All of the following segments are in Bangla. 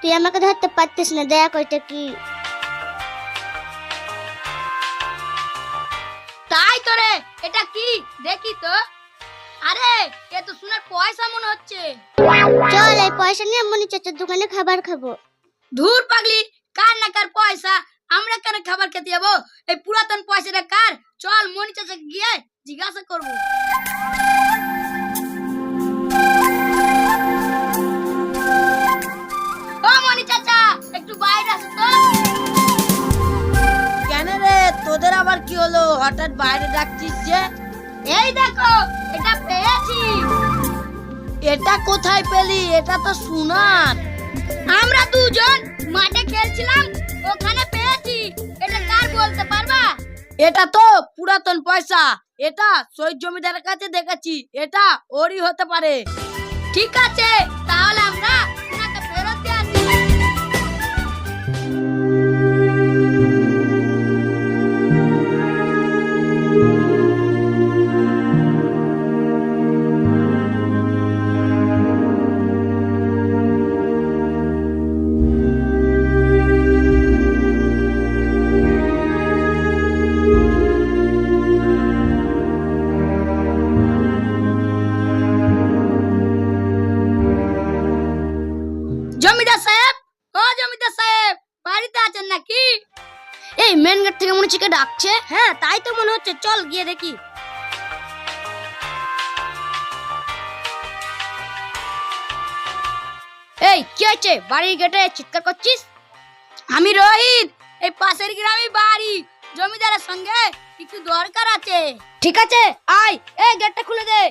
তুই আমাকে ধরতে পারতিস না দেখ ওইটা কি? তাই তো রে এটা কি? দেখি তো। আরে এ তো সোনার পয়সা মনে হচ্ছে। চল এই পয়সা নিয়ে মনি চাচার দোকানে খাবার খাব। ধুর পাগলি কার না কার পয়সা? আমরা কেন খাবার খেতে যাব? এই পুরাতন পয়সাটা কার? চল মনি চাচা গিয়ে জিজ্ঞাসা করব। হলো হঠাৎ বাইরে ডাকছিস যে এই দেখো এটা পেয়েছি। এটা কোথায় পেলি? এটা তো সোনার। আমরা দুজন মাঠে খেলছিলাম ওখানে পেয়েছি। এটা কার বলতে পারবা? এটা তো পুরাতন পয়সা। এটা শহীদ জমিদারের কাছে দেখেছি। এটা ওরই হতে পারে। ঠিক আছে তাহলে আমরা গেট থেকে মনে হচ্ছে কে ডাকছে? হ্যাঁ তাই তো মনে হচ্ছে। চল গিয়ে দেখি। এই, কি হয়েছে? বাড়ির গেটে চিৎকার করছিস? আমি রোহিত, এই পাশের গ্রামে বাড়ি। জমিদারের সঙ্গে একটু দরকার আছে। ঠিক আছে, আয়, এই গেটটা খুলে দে।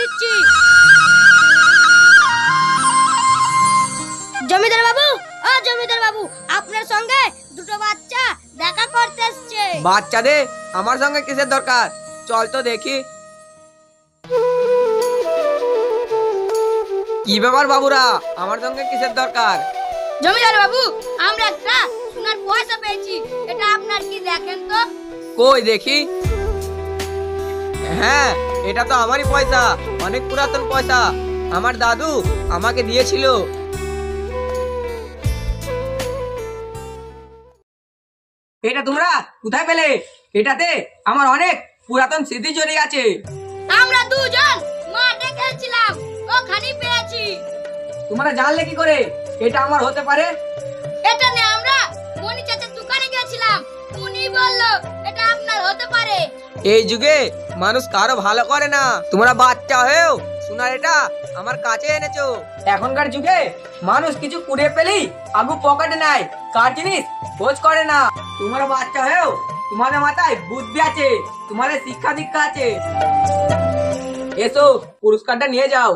দিচ্ছি। জমিদার বাবু ও জমিদার বাবু আপনার সঙ্গে দুটো বাচ্চা দেখা করতে এসছে। বাচ্চাদের আমার সঙ্গে কিসের দরকার? চল তো দেখি। কি ব্যাপার বাবুরা আমার সঙ্গে কিসের দরকার? জমিদার বাবু আমরা একটা সোনার পয়সা পেয়েছি এটা আপনার কি দেখেন তো? কই দেখি? হ্যাঁ এটা তো আমারই পয়সা। অনেক পুরাতন পয়সা। আমার দাদু আমাকে দিয়েছিল। এটা তোমরা কোথায় পেলে? এটাতে আমার অনেক পুরাতন স্মৃতি জড়িয়ে আছে। আমরা দুজন মাঠে খেলছিলাম ওখানেই পেয়েছি। তোমরা জানলে কি করে? এটা আমার হতে পারে। এটা নিয়ে আমরা মনি চাচার দোকানে গেছিলাম। উনি বলল এটা আপনার হতে পারে। এই যুগে মানুষ কারও ভালো করে না। তোমরা বাচ্চা হয়েও সোনার এটা আমার কাছে এনেছো। এখনকার যুগে মানুষ কিছু কুড়িয়ে পেলেই আগু পকেটে নেয়। কার জিনিস? খোঁজ করে না। তোমরা বাচ্চা হয়েও তোমাদের মাথায় বুদ্ধি আছে তোমাদের শিক্ষা দীক্ষা আছে। এসো পুরস্কারটা নিয়ে যাও।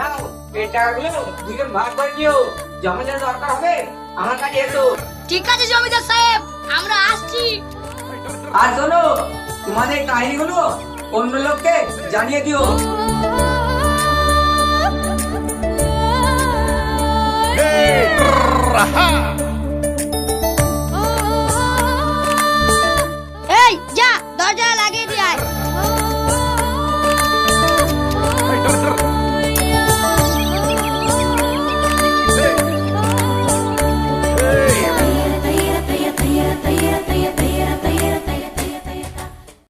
নাও। এই টাকাগুলো দুজন ভাগ করে নিও। জমা যেন দরকার হবে আমার কাছে এসো। ঠিক আছে জমিদার সাহেব আমরা আসছি। আর শোনো তোমাদের কাহিনীগুলো অন্য লোককে জানিয়ে দিও। Raha!